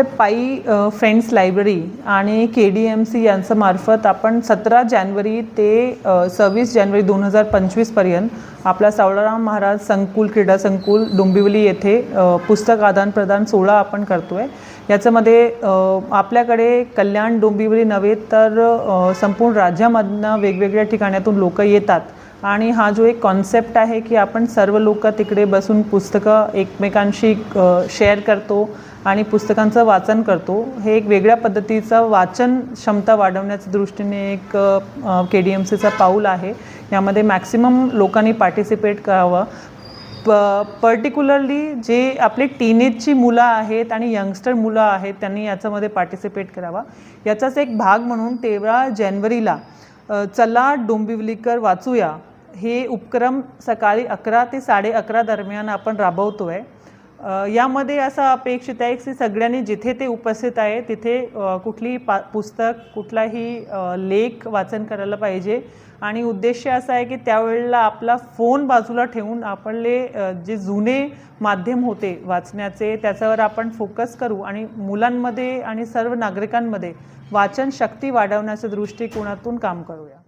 आपले पायी friends library आणि के डी एम सी यांचं मार्फत आपण सतरा जानेवारी ते सव्वीस जानेवारी दोन हजार पंचवीसपर्यंत आपला सावळाराम महाराज संकुल क्रीडा संकुल डोंबिवली येथे पुस्तक आदानप्रदान सोहळा आपण करतो आहे याच्यामध्ये आपल्याकडे कल्याण डोंबिवली नव्हे तर संपूर्ण राज्यामधनं वेगवेगळ्या ठिकाणातून लोक येतात. आणि हा जो एक कॉन्सेप्ट आहे की आपण सर्व लोक तिकडे बसून पुस्तकं एकमेकांशी शेअर करतो आणि पुस्तकांचं वाचन करतो हे एक वेगळ्या पद्धतीचं वाचन क्षमता वाढवण्याच्या दृष्टीने एक के डी एम सीचा पाऊल आहे. यामध्ये मॅक्सिमम लोकांनी पार्टिसिपेट करावं. प पर्टिक्युलरली जे आपले टीनेजची मुलं आहेत आणि यंगस्टर मुलं आहेत त्यांनी याच्यामध्ये पार्टिसिपेट करावा. याचाच एक भाग म्हणून तेरा जानेवारीला चला डोंबिवलीकर वाचूया. हे उपक्रम सकाळी अकरा ते साडे अकरा दरम्यान आपण राबवतो आहे यामध्ये असं अपेक्षित आहे की सगळ्यांनी जिथे ते उपस्थित आहे तिथे कुठली कुठलीही पा पुस्तक कुठलाही लेख वाचन करायला पाहिजे. आणि उद्देश असा आहे की त्यावेळेला आपला फोन बाजूला ठेवून आपले जे जुने माध्यम होते वाचण्याचे त्याच्यावर आपण फोकस करू आणि मुलांमध्ये आणि सर्व नागरिकांमध्ये वाचन शक्ती वाढवण्याच्या दृष्टिकोनातून काम करूया.